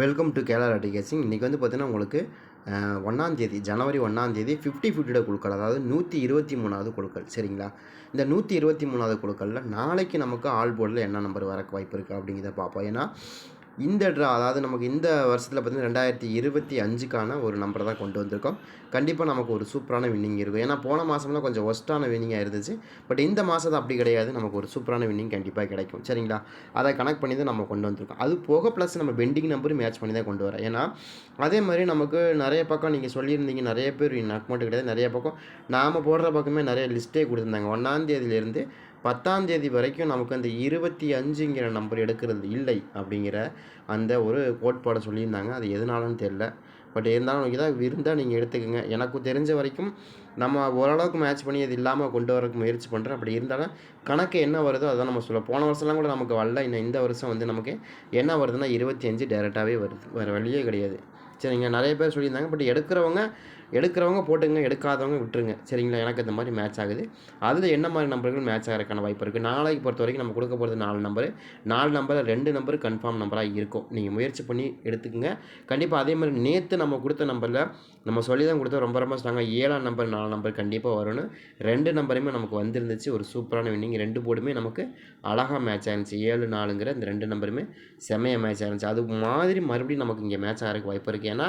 Welcome to கேலார் அட்டிகேசிங் இன்றைக்கி வந்து பார்த்தீங்கன்னா உங்களுக்கு ஒன்றாந்தேதி ஜனவரி ஒன்றாந்தேதி ஃபிஃப்டி ஃபிஃப்டியோட குழுக்கள் அதாவது நூற்றி இருபத்தி மூணாவது குழுக்கள். சரிங்களா? இந்த நூற்றி இருபத்தி மூணாவது குழுக்களில் நாளைக்கு நமக்கு ஆல் போர்டில் என்ன நம்பர் வரக்கு வாய்ப்பு இருக்குது அப்படிங்கிறத பார்ப்போம் ஏன்னா இந்த ட்ரா அதாவது நமக்கு இந்த வருஷத்தில் பார்த்தீங்கன்னா ரெண்டாயிரத்தி இருபத்தி அஞ்சுக்கான ஒரு நம்பரை தான் கொண்டு வந்திருக்கோம். கண்டிப்பாக நமக்கு ஒரு சூப்பரான வின்னிங் இருக்கும். ஏன்னா போன மாதம்லாம் கொஞ்சம் ஒஸ்ட்டான வின்னிங்காக இருந்துச்சு. பட் இந்த மாதம் அப்படி கிடையாது. நமக்கு ஒரு சூப்பரான வின்னிங் கண்டிப்பாக கிடைக்கும். சரிங்களா? அதை கனெக்ட் பண்ணி தான் நம்ம கொண்டு வந்திருக்கோம். அது போக ப்ளஸ் நம்ம பெண்டிங் நம்பரும் மேட்ச் பண்ணி தான் கொண்டு வரோம் ஏன்னா அதே மாதிரி நமக்கு நிறைய பக்கம் நீங்கள் சொல்லியிருந்தீங்க நிறைய பேர் எனக்கு மட்டும் கிடையாது. நிறைய பக்கம் நாம் போடுற பக்கமே நிறைய லிஸ்ட்டே கொடுத்துருந்தாங்க. ஒன்றாந்தேதியிலேருந்து பத்தாம் தேதி வரைக்கும் நமக்கு அந்த இருபத்தி அஞ்சுங்கிற நம்பர் எடுக்கிறது இல்லை அப்படிங்கிற அந்த ஒரு கோட்பாடை சொல்லியிருந்தாங்க. அது எதனாலன்னு தெரில பட் இருந்தாலும் இதாக இருந்தால் நீங்கள் எடுத்துக்கோங்க. எனக்கு தெரிஞ்ச வரைக்கும் நம்ம ஓரளவுக்கு மேட்ச் பண்ணி அது இல்லாமல் கொண்டு வரக்கு முயற்சி பண்ணுறோம் அப்படி இருந்தாலும் கணக்கு என்ன வருதோ அதை நம்ம சொல்ல போன வருஷம்லாம் கூட நமக்கு வரல. இன்னும் இந்த வருஷம் வந்து நமக்கு என்ன வருதுன்னா இருபத்தி அஞ்சு டேரெக்டாகவே வருது. வேறு வழியே கிடையாது. சரிங்க நிறைய பேர் சொல்லியிருந்தாங்க. பட் எடுக்கிறவங்க எடுக்கிறவங்க போட்டுங்க எடுக்காதவங்க விட்டுருங்க. சரிங்களா? எனக்கு இந்த மாதிரி மேட்ச் ஆகுது. அதில் என்ன மாதிரி நம்பர்கள் மேட்ச் ஆகிறதுக்கான வாய்ப்பு இருக்குது நாளைக்கு பொறுத்த வரைக்கும் நம்ம கொடுக்க போகிறது நாலு நம்பரு நாலு நம்பரில் ரெண்டு நம்பர் கன்ஃபார்ம் நம்பராக இருக்கும். நீங்கள் முயற்சி பண்ணி எடுத்துக்கோங்க. கண்டிப்பாக அதே மாதிரி நேற்று நம்ம கொடுத்த நம்பரில் நம்ம சொல்லி தான் கொடுத்தா ரொம்ப ரொம்ப ஸ்ட்ராங்காக ஏழாம் நம்பர் நாலு நம்பர் கண்டிப்பாக வரும்னு. ரெண்டு நம்பருமே நமக்கு வந்திருந்துச்சு. ஒரு சூப்பரான வின்னிங் ரெண்டு போர்டுமே நமக்கு அழகாக மேட்ச் ஆயிருந்துச்சு. ஏழு நாலுங்கிற இந்த ரெண்டு நம்பருமே செமையாக மேட்ச் ஆயிருந்துச்சு. அது மாதிரி மறுபடியும் நமக்கு இங்கே மேட்ச் ஆகிறதுக்கு வாய்ப்பு இருக்குது ஏன்னா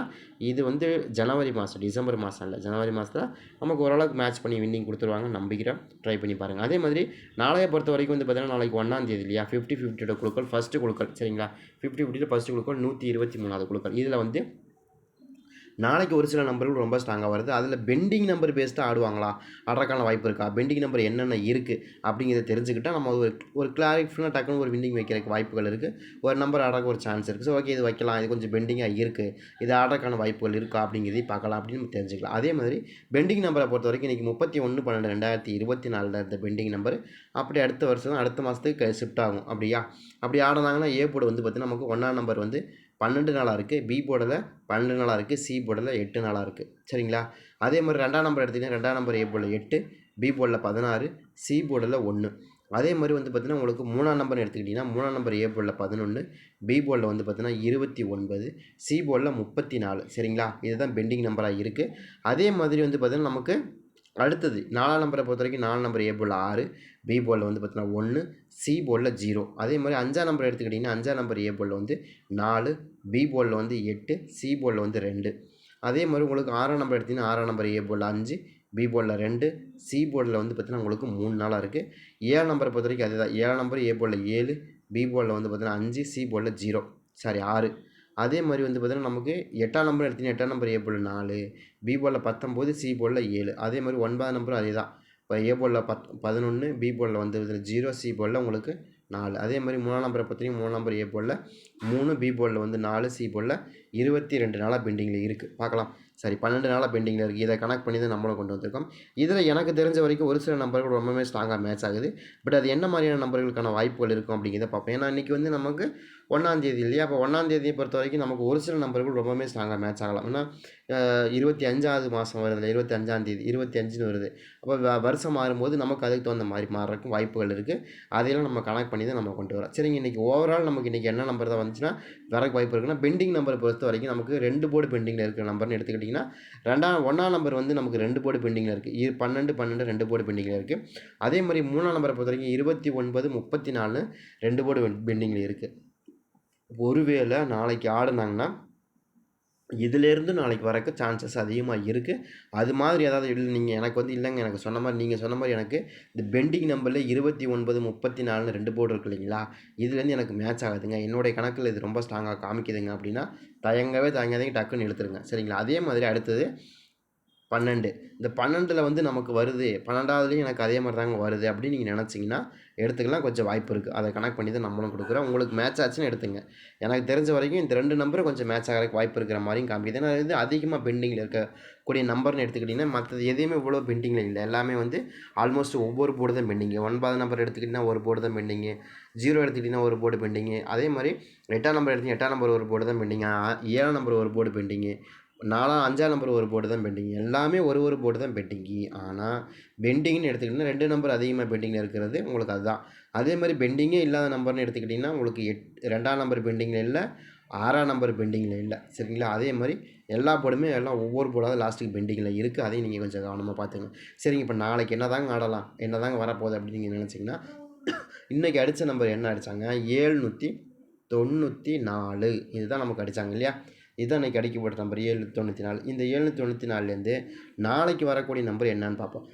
இது வந்து ஜனவரி மாதம் டிசம்பர் மாதம் இல்லை ஜனவரி மாதத்தில் நமக்கு ஓரளவுக்கு மேட்ச் பண்ணி வின்னிங் கொடுத்துருவாங்க நம்பிக்கிறேன் ட்ரை பண்ணி பாருங்கள் அதே மாதிரி நாளைய பொறுத்த வரைக்கும் வந்து பார்த்தீங்கன்னா நாளைக்கு ஒன்றாம் தேதி இல்லையா? ஃபிஃப்டி ஃபிஃப்டியோட குழுக்கள் ஃபஸ்ட்டு குழுக்கள் சரிங்களா? ஃபிஃப்டி ஃபிஃப்டியில் ஃபஸ்ட்டு குழுக்கள் நூற்றி இருபத்தி மூணாவது குழுக்கள். இதில் வந்து நாளைக்கு ஒரு சில நம்பர்கள் ரொம்ப ஸ்ட்ராங்காக வருது. அதில் பெண்டிங் நம்பர் பேஸ்டாக ஆடுவாங்களா? ஆடுறக்கான வாய்ப்பு இருக்கா? பெண்டிங் நம்பர் என்னென்ன இருக்குது அப்படிங்கிறத தெரிஞ்சுக்கிட்டால் நம்ம ஒரு ஒரு கிளாரிஃபுல்லாக டக்குனு ஒரு பெண்டிங் வைக்கிறதுக்கு வாய்ப்புகள் இருக்குது ஒரு நம்பர் ஆடுறக்கு ஒரு சான்ஸ் இருக்குது ஸோ ஓகே இது வைக்கலாம். இது கொஞ்சம் பெண்டிங்காக இருக்குது இது ஆடுறக்கான வாய்ப்புகள் இருக்கா? அப்படிங்கிறதையும் பார்க்கலாம். அப்படின்னு நம்ம தெரிஞ்சுக்கலாம். அதே மாதிரி பெண்டிங் நம்பரை பொறுத்த வரைக்கும் இன்றைக்கி முப்பத்தி ஒன்று பன்னெண்டு ரெண்டாயிரத்தி இருபத்தி நாலில் இருந்த பெண்டிங் நம்பர் அப்படி அடுத்த வருஷம் அடுத்த மாதத்துக்கு ஷிஃப்ட் ஆகும். அப்படியா? அப்படி ஆடுனாங்கன்னா ஏ போர்டு வந்து பார்த்திங்கன்னா நமக்கு ஒன்றாம் நம்பர் வந்து பன்னெண்டு நாளாக இருக்குது பி போர்டில் பன்னெண்டு நாளாக இருக்குது சி போர்டில் எட்டு நாளாக இருக்குது சரிங்களா? அதே மாதிரி ரெண்டாம் நம்பர் எடுத்திங்கன்னா ரெண்டாம் நம்பர் ஏ போர்டில் எட்டு. பி போர்டில் பதினாறு. சி போர்டில் ஒன்று அதே மாதிரி வந்து பார்த்திங்கன்னா உங்களுக்கு மூணாம் நம்பர் எடுத்துக்கிட்டிங்கன்னா மூணாம் நம்பர் ஏ போர்டில் பதினொன்று பி போர்டில் வந்து பார்த்திங்கன்னா இருபத்தி ஒன்பது. சி போர்டில் முப்பத்தி நாலு. சரிங்களா? இதுதான் பெண்டிங் நம்பராக இருக்குது அதே மாதிரி வந்து பார்த்திங்கன்னா நமக்கு அடுத்தது நாலாம் நம்பரை பொறுத்த வரைக்கும் நாலு நம்பர் ஏ போர்டில் ஆறு பி போலில் வந்து பார்த்தீங்கன்னா ஒன்று சி போலில் ஜீரோ அதே மாதிரி அஞ்சாம் நம்பர் எடுத்துக்கிட்டிங்கன்னா அஞ்சாம் நம்பர் ஏ போலில் வந்து நாலு பி போலில் வந்து எட்டு சி போலில் வந்து ரெண்டு. அதே மாதிரி உங்களுக்கு ஆறாம் நம்பர் எடுத்திங்கன்னா ஆறாம் நம்பர் ஏ போலில் அஞ்சு பி போர்டில் ரெண்டு சி போர்டில் வந்து பார்த்திங்கன்னா உங்களுக்கு மூணு நாளாக இருக்குது ஏழு நம்பரை பொறுத்த வரைக்கும் அதே தான் ஏழாம் நம்பர் ஏ போர்டில் ஏழு பி போர்டில் வந்து பார்த்திங்கன்னா அஞ்சு சி போர்டில் ஜீரோ சாரி ஆறு. அதே மாதிரி வந்து பார்த்திங்கன்னா நமக்கு எட்டாம் நம்பர் எடுத்திங்கன்னா எட்டாம் நம்பர் ஏ போல் நாலு பி போலில் பத்தொம்போது சி போலில் ஏழு. அதே மாதிரி ஒன்பதாம் நம்பரும் அதே தான். இப்போ ஏ போலில் பத் பதினொன்று பி போலில் வந்து ஜீரோ சி போலில் உங்களுக்கு நாலு. அதே மாதிரி மூணாம் நம்பரை பார்த்தீங்கன்னா மூணாம் நம்பர் ஏ போலில் மூணு பி போலில் வந்து நாலு சி போலில் இருபத்தி ரெண்டு நாளாக பெண்டிங்கில் இருக்குது பார்க்கலாம். சரி பன்னெண்டு நாளாக பெண்டிங்கில் இருக்குது இதை கனெக்ட் பண்ணி தான் நம்மளும் கொண்டு வந்திருக்கோம். இதில் எனக்கு தெரிஞ்ச வரைக்கும் ஒரு சில நம்பர்கள் ரொம்பவே ஸ்ட்ராங்காக மேட்ச் ஆகுது. பட் அது என்ன மாதிரியான நம்பர்களுக்கான வாய்ப்புகள் இருக்கும் அப்படிங்கிறத பார்ப்போம். ஏன்னா இன்றைக்கி வந்து நமக்கு ஒன்றாந்தேதி இல்லையா? அப்போ ஒன்றாந்தேதியை பொறுத்த வரைக்கும் நமக்கு ஒரு சில நம்பர்கள் ரொம்பவே ஸ்ட்ராங்காக மேட்ச் ஆகலாம். ஏன்னா இருபத்தி அஞ்சாவது மாதம் வருது இருபத்தி அஞ்சாந்தேதி இருபத்தி அஞ்சுன்னு வருது. அப்போ வருஷம் மாறும்போது நமக்கு அதுக்கு தகுந்த மாதிரி மாறுறக்கும் வாய்ப்புகள் இருக்குது அதையெல்லாம் நம்ம கனெக்ட் பண்ணி தான் நம்ம கொண்டு வரோம் சரிங்க இன்றைக்கி ஓவரால் நமக்கு இன்றைக்கி என்ன நம்பர் தான் வந்துச்சுன்னா வரக்கு வாய்ப்பு இருக்குன்னா பெண்டிங் நம்பரை பொறுத்த வரைக்கும் நமக்கு ரெண்டு போர்டு பெண்டிங்கில் இருக்கிற நம்பர்னு எடுத்துக்கிட்டிங்கன்னா ரெண்டாம் ஒன்றாம் நம்பர் வந்து நமக்கு ரெண்டு போர்டு பெண்டிங்கில் இருக்குது இரு பன்னெண்டு பன்னெண்டு ரெண்டு போர்டு பெண்டிங்கில் இருக்குது அதே மாதிரி மூணாம் நம்பரை பொறுத்த வரைக்கும் இருபத்தி ஒன்பது முப்பத்தி நாலு ரெண்டு போர்டு பெண்டிங்கில் இருக்குது ஒருவேளை நாளைக்கு ஆடுனாங்கன்னா இதிலேருந்து நாளைக்கு வரக்கு சான்சஸ் அதிகமாக இருக்குது அது மாதிரி ஏதாவது இல்லை நீங்கள் எனக்கு வந்து இல்லைங்க எனக்கு சொன்ன மாதிரி நீங்கள் சொன்ன மாதிரி எனக்கு இந்த பெண்டிங் நம்பரில் இருபத்தி ஒன்பது முப்பத்தி நாலுன்னு ரெண்டு போர்டு இருக்கு இல்லைங்களா? இதுலேருந்து எனக்கு மேட்ச் ஆகுதுங்க. என்னுடைய கணக்கில் இது ரொம்ப ஸ்ட்ராங்காக காமிக்குதுங்க அப்படின்னா தயங்கவே தயங்காதீங்க டக்குன்னு எடுத்துருங்க சரிங்களா? அதே மாதிரி அடுத்தது பன்னெண்டு. இந்த பன்னெண்டில் வந்து நமக்கு வருது பன்னெண்டாவதுலேயும் எனக்கு அதே மாதிரி தாங்க வருது அப்படின்னு நீங்கள் நினச்சிங்கன்னா எடுத்துக்கலாம். கொஞ்சம் வாய்ப்பு இருக்குது அதை கனெக்ட் பண்ணி தான் நம்மளும் கொடுக்குறோம். உங்களுக்கு மேட்ச் ஆச்சுன்னு எடுத்துங்க. எனக்கு தெரிஞ்ச வரைக்கும் இந்த ரெண்டு நம்பரும் கொஞ்சம் மேட்ச் ஆகிறதுக்கு வாய்ப்பு இருக்கிற மாதிரியும் காமிக்குது. ஏன்னா இது அதிகமாக பெண்டிங்கில் இருக்கக்கூடிய நம்பர்னு எடுத்துக்கிட்டிங்கன்னா மற்றது எதையுமே இவ்வளோ பெண்டிங்கில் இல்லை. எல்லாமே வந்து ஆல்மோஸ்ட் ஒவ்வொரு போர்டு தான் பெண்டிங்கு ஒன்பது நம்பர் எடுத்துக்கிட்டிங்கன்னா ஒரு போர்டு தான் பெண்டிங்கு ஜீரோ எடுத்துக்கிட்டிங்கன்னா ஒரு போர்டு பெண்டிங்கு அதே மாதிரி எட்டாம் நம்பர் எடுத்து எட்டாம் நம்பர் ஒரு போர்டு தான் பெண்டிங்கு ஏழாம் நம்பர் ஒரு போர்டு பெண்டிங்கு நாலாம் அஞ்சாம் நம்பர் ஒரு போர்டு தான் பெண்டிங் எல்லாமே ஒரு ஒரு போர்டு தான் பெண்டிங்கு ஆனால் பெண்டிங்னு எடுத்துக்கிட்டிங்கன்னா ரெண்டு நம்பர் அதிகமாக பெண்டிங்கில் இருக்கிறது உங்களுக்கு அதுதான். அதே மாதிரி பெண்டிங்கே இல்லாத நம்பர்னு எடுத்துக்கிட்டிங்கன்னா உங்களுக்கு எட் ரெண்டாம் நம்பர் பெண்டிங்கில் இல்லை ஆறாம் நம்பர் பெண்டிங்கில் இல்லை. சரிங்களா? அதே மாதிரி எல்லா போர்டுமே எல்லாம் ஒவ்வொரு போர்டாவது லாஸ்ட்டுக்கு பெண்டிங்கில் இருக்குது அதையும் நீங்கள் கொஞ்சம் கவனமாக பார்த்துங்க சரிங்க இப்போ நாளைக்கு என்ன தாங்க ஆடலாம்? என்ன தாங்க வரப்போகுது அப்படின்னு நீங்கள் நினச்சிங்கன்னா இன்றைக்கி அடித்த நம்பர் என்ன அடித்தாங்க ஏழ்நூற்றி தொண்ணூற்றி நாலு. இதுதான் நமக்கு அடித்தாங்க இல்லையா? இதுதான் இன்றைக்கி அடிக்கப்பட்ட நம்பர் ஏழ்நூற்றி தொண்ணூற்றி நாலு இந்த ஏழ்நூற்றி தொண்ணூற்றி நாலுலேருந்து நாளைக்கு வரக்கூடிய நம்பர் என்னன்னு பார்ப்போம்.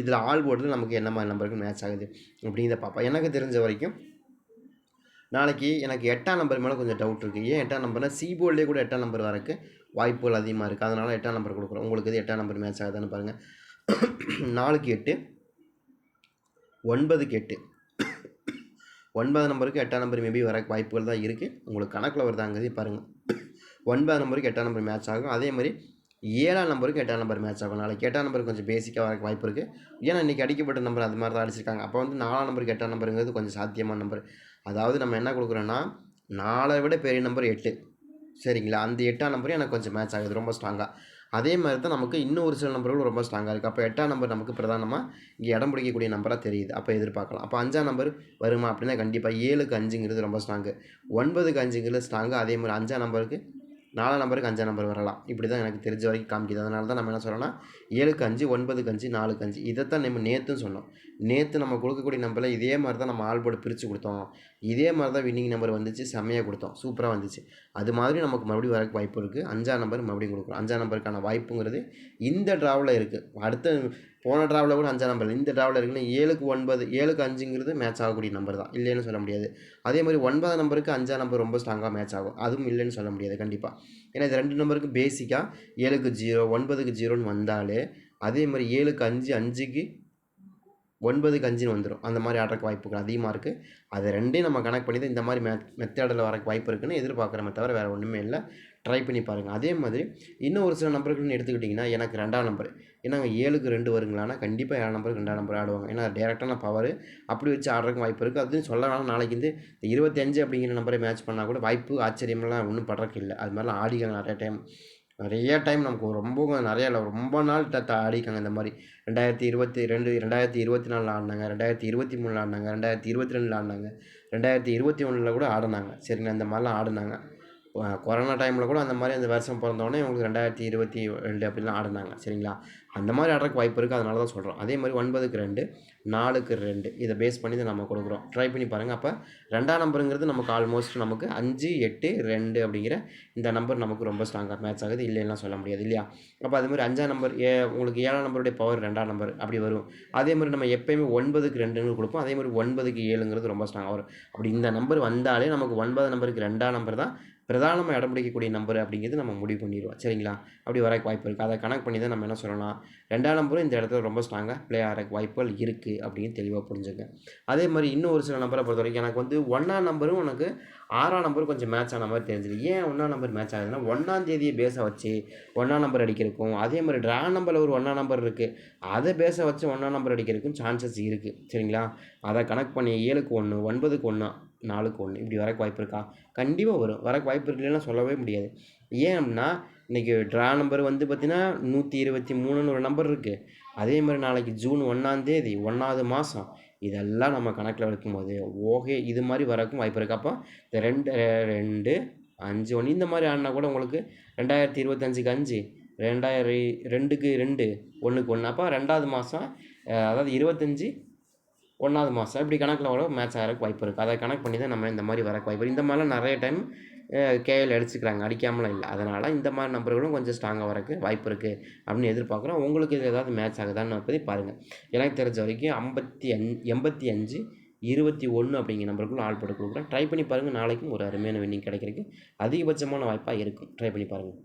இதில் ஆள் போர்டில் நமக்கு என்ன மாதிரி நம்பருக்கு மேட்ச் ஆகுது அப்படிங்கிறத பார்ப்போம். எனக்கு தெரிஞ்ச வரைக்கும் நாளைக்கு எனக்கு எட்டாம் நம்பர் மேலே கொஞ்சம் டவுட் இருக்குது ஏன் எட்டாம் நம்பர்னா சி போர்ட்லேயே கூட எட்டாம் நம்பர் வரக்கு வாய்ப்புகள் அதிகமாக இருக்குது அதனால் எட்டாம் நம்பர் கொடுக்குறோம். உங்களுக்கு இது எட்டாம் நம்பர் மேட்ச் ஆகுதுன்னு பாருங்கள் நாலுக்கு எட்டு ஒன்பதுக்கு எட்டு. ஒன்பது நம்பருக்கு எட்டாம் நம்பர் மேபி வர வாய்ப்புகள் தான் இருக்குது உங்களுக்கு கணக்கில் வருதாங்கிறது பாருங்கள் ஒன்பது நம்பருக்கு எட்டாம் நம்பர் மேட்ச் ஆகும். அதே மாதிரி ஏழாம் நம்பருக்கு எட்டாம் நம்பர் மேட்ச் ஆகும். நாளைக்கு எட்டாம் நம்பருக்கு கொஞ்சம் பேசிக்காக வரக்கு வாய்ப்பு இருக்குது ஏன்னா இன்றைக்கி அடிக்கப்பட்ட நம்பர் அது மாதிரி தான் அடிச்சிருக்காங்க. அப்போ வந்து நாலாம் நம்பருக்கு எட்டாம் நம்பருங்கிறது கொஞ்சம் சாத்தியமான நம்பர் அதாவது நம்ம என்ன கொடுக்குறோன்னா நாலை விட பெரிய நம்பர் எட்டு. சரிங்களா? அந்த எட்டாம் நம்பரும் எனக்கு கொஞ்சம் மேட்ச் ஆகுது. ரொம்ப ஸ்ட்ராங்காக அதே மாதிரி தான் நமக்கு இன்னும் ஒரு சில நம்பர்களும் ரொம்ப ஸ்ட்ராங்காக இருக்குது அப்போ எட்டாம் நம்பர் நமக்கு பிரதானமாக இங்கே இடம் பிடிக்கக்கூடிய நம்பராக தெரியுது. அப்போ எதிர்பார்க்கலாம். அப்போ அஞ்சாம் நம்பர் வருமா அப்படின்னா கண்டிப்பாக ஏழுக்கு அஞ்சுங்கிறது ரொம்ப ஸ்ட்ராங்கு ஒன்பதுக்கு அஞ்சுங்கிறது ஸ்ட்ராங்கு அதே மாதிரி அஞ்சாம் நம்பருக்கு நாலாம் நம்பருக்கு அஞ்சாம் நம்பர் வரலாம். இப்படி தான் எனக்கு தெரிஞ்ச வரைக்கும் காமிக்குது. அதனால தான் நம்ம என்ன சொல்கிறோன்னா ஏழுக்கு அஞ்சு ஒன்பதுக்கு அஞ்சு நாலுக்கு அஞ்சு தான் நம்ம நேற்றுன்னு சொன்னோம். நேற்று நம்ம கொடுக்கக்கூடிய நம்பரில் இதே மாதிரி தான் நம்ம ஆல் பிரித்து கொடுத்தோம். இதே மாதிரி தான் வின்னிங் நம்பர் வந்துச்சு செம்மையாக கொடுத்தோம். சூப்பராக வந்துச்சு. அது மாதிரி நமக்கு மறுபடியும் வரக்கு வாய்ப்பு இருக்குது அஞ்சாம் நம்பர் மறுபடியும் கொடுக்குறோம் அஞ்சாம் நம்பருக்கான வாய்ப்புங்கிறது இந்த ட்ராவில் இருக்குது அடுத்த போன டிராவலில் கூட அஞ்சாம் நம்பர் இந்த டிராவலில் இருக்குன்னா ஏழுக்கு ஒன்பது ஏழுக்கு அஞ்சுங்கிறது மேட்ச் ஆகக்கூடிய நம்பர் தான். இல்லைன்னு சொல்ல முடியாது. அதே மாதிரி ஒன்பதாம் நம்பருக்கு அஞ்சாம் நம்பர் ரொம்ப ஸ்ட்ராங்காக மேட்ச் ஆகும். அதுவும் இல்லைன்னு சொல்ல முடியாது கண்டிப்பாக ஏன்னா இது ரெண்டு நம்பருக்கு பேசிக்காக ஏழுக்கு ஜீரோ ஒன்பதுக்கு ஜீரோன்னு வந்தாலே அதே மாதிரி ஏழுக்கு அஞ்சு அஞ்சுக்கு ஒன்பதுக்கு அஞ்சுன்னு வந்துடும் அந்த மாதிரி ஆடுறக்கு வாய்ப்புகள் அதிகமாக இருக்குது அதை ரெண்டையும் நம்ம கனெக்ட் பண்ணி தான் இந்த மாதிரி மெத் மெத்தடில் வரக்கு வாய்ப்பு இருக்குன்னு எதிர்பார்க்குறமே தவிர வேறு ஒன்றுமே இல்லை. ட்ரை பண்ணி பாருங்கள் அதே மாதிரி இன்னும் ஒரு சில நம்பர்கள்னு எடுத்துக்கிட்டிங்கன்னா எனக்கு ரெண்டாம் நம்பர் ஏன்னா ஏழுக்கு ரெண்டு வருங்களான்னா கண்டிப்பாக ஏழு நம்பருக்கு ரெண்டாம் நம்பர் ஆடுவாங்க. ஏன்னா டேரெக்டான பவர் அப்படி வச்சு ஆடுறதுக்கு வாய்ப்பு இருக்குது அதுன்னு சொல்ல வேணாம் நாளைக்கு வந்து இருபத்தஞ்சு அப்படிங்கிற நம்பரை மேட்ச் பண்ணால் கூட வாய்ப்பு ஆச்சரியமெல்லாம் ஒன்றும் படுறக்கு இல்லை. அது மாதிரிலாம் ஆடிக்காங்க நிறைய டைம் நிறைய டைம் நமக்கு ரொம்ப நிறைய இல்லை. ரொம்ப நாள் த ஆடிக்காங்க இந்த மாதிரி. ரெண்டாயிரத்தி இருபத்தி ரெண்டு ரெண்டாயிரத்தி இருபத்தி நாலில் ஆடினாங்க. ரெண்டாயிரத்தி இருபத்தி மூணில் ஆடினாங்க. ரெண்டாயிரத்தி இருபத்தி ரெண்டில் ஆடினாங்க. ரெண்டாயிரத்தி இருபத்தி ஒன்றில் கூட ஆடினாங்க. சரிங்களா? இந்த மாதிரிலாம் ஆடினாங்க. கொரோனா டைமில் கூட அந்த மாதிரி அந்த வருஷம் பிறந்தோடனே இவங்களுக்கு ரெண்டாயிரத்தி இருபத்தி ரெண்டு அப்படிலாம் ஆடினாங்க. சரிங்களா? அந்த மாதிரி ஆடுறக்கு வாய்ப்பு இருக்குது அதனால தான் சொல்கிறோம் அதே மாதிரி ஒன்பதுக்கு ரெண்டு நாலுக்கு ரெண்டு இதை பேஸ் பண்ணி தான் நம்ம கொடுக்குறோம். ட்ரை பண்ணி பாருங்கள் அப்போ ரெண்டாம் நம்பருங்கிறது நமக்கு ஆல்மோஸ்ட் நமக்கு அஞ்சு எட்டு ரெண்டு அப்படிங்கிற இந்த நம்பர் நமக்கு ரொம்ப ஸ்ட்ராங்காக மேட்ச் ஆகுது. இல்லைன்னா சொல்ல முடியாது. இல்லையா? அப்போ அதே மாதிரி அஞ்சாம் நம்பர் ஏ உங்களுக்கு ஏழாம் நம்பருடைய பவர் ரெண்டாம் நம்பர் அப்படி வரும். அதே மாதிரி நம்ம எப்போயுமே ஒன்பதுக்கு ரெண்டுன்னு கொடுப்போம். அதே மாதிரி ஒன்பதுக்கு ஏழுங்கிறது ரொம்ப ஸ்ட்ராங்காக வரும். அப்படி இந்த நம்பர் வந்தாலே நமக்கு ஒன்பது நம்பருக்கு ரெண்டாம் நம்பர் தான் பிரதானமாக இடம் பிடிக்கக்கூடிய நம்பர் அப்படிங்கிறது நம்ம முடிவு பண்ணிடுவோம். சரிங்களா? அப்படி வரக்கு வாய்ப்பு இருக்குது அதை கணக்கு பண்ணி தான் நம்ம என்ன சொல்லலாம்? ரெண்டாம் நம்பரும் இந்த இடத்துல ரொம்ப ஸ்ட்ராங்காக ப்ளே ஆகிற வாய்ப்புகள் இருக்குது அப்படின்னு தெளிவாக புரிஞ்சுங்க அதே மாதிரி இன்னும் ஒரு சில நம்பரை பொறுத்த வரைக்கும் எனக்கு வந்து ஒன்றாம் நம்பரும் எனக்கு ஆறாம் நம்பரும் கொஞ்சம் மேட்ச் ஆன மாதிரி தெரிஞ்சுது. ஏன் ஒன்றாம் நம்பர் மேட்ச் ஆகுதுன்னா ஒன்றாம் தேதியை பேஸை வச்சு ஒன்றாம் நம்பர் அடிக்கிறக்கும் அதே மாதிரி ட்ரா நம்பரில் ஒரு ஒன்றாம் நம்பர் இருக்குது அதை பேஸை வச்சு ஒன்றாம் நம்பர் அடிக்கிறதுக்கும் சான்சஸ் இருக்குது சரிங்களா? அதை கணக்கு பண்ணி ஏழுக்கு ஒன்று ஒன்பதுக்கு ஒன்று நாலுக்கு ஒன்று இப்படி வரக்கு வாய்ப்பு இருக்கா? கண்டிப்பாக வரும். வரக்கு வாய்ப்பு இருக்குல்லன்னா சொல்லவே முடியாது. ஏன் அப்படின்னா இன்றைக்கி ட்ரா நம்பர் வந்து பார்த்திங்கன்னா நூற்றி இருபத்தி மூணுன்னு ஒரு நம்பர் இருக்குது அதே மாதிரி நாளைக்கு ஜூன் ஒன்றாந்தேதி ஒன்றாவது மாதம் இதெல்லாம் நம்ம கணக்கில் வைக்கும்போது ஓகே இது மாதிரி வரக்கும் வாய்ப்பு இருக்குது அப்போ இந்த ரெண்டு ரெண்டு அஞ்சு ஒன்று இந்த மாதிரி ஆடினா கூட உங்களுக்கு ரெண்டாயிரத்தி இருபத்தஞ்சுக்கு அஞ்சு ரெண்டாயிரம் ரெண்டுக்கு ரெண்டு ஒன்றுக்கு ஒன்று அப்போ ரெண்டாவது மாதம் அதாவது இருபத்தஞ்சி ஒன்றாவது மாதம் இப்படி கணக்கில் கூட மேட்ச் ஆகிறக்கு வாய்ப்பு இருக்குது அதை கணக்கு பண்ணி தான் நம்ம இந்த மாதிரி வரக்கு வாய்ப்பு இந்த மாதிரிலாம் நிறைய டைம் கேஎல் அடிச்சுக்கிறாங்க. அடிக்காமலாம் இல்லை. அதனால் இந்த மாதிரி நம்பர்களும் கொஞ்சம் ஸ்ட்ராங்காக வரக்கு வாய்ப்பு இருக்குது அப்படின்னு எதிர்பார்க்குறோம். உங்களுக்கு இது ஏதாவது மேட்ச் ஆகுதான்னு பற்றி பாருங்கள் எனக்கு தெரிஞ்ச வரைக்கும் ஐம்பத்தி அஞ் எண்பத்தி அஞ்சு இருபத்தி ஒன்று அப்படிங்கிற நம்பருக்குள்ள ஆள் போட்டு கொடுக்குறேன். ட்ரை பண்ணி பாருங்கள் நாளைக்கும் ஒரு அருமையான வின்னிங் கிடைக்கிறதுக்கு அதிகபட்சமான வாய்ப்பாக இருக்கும். ட்ரை பண்ணி பாருங்கள்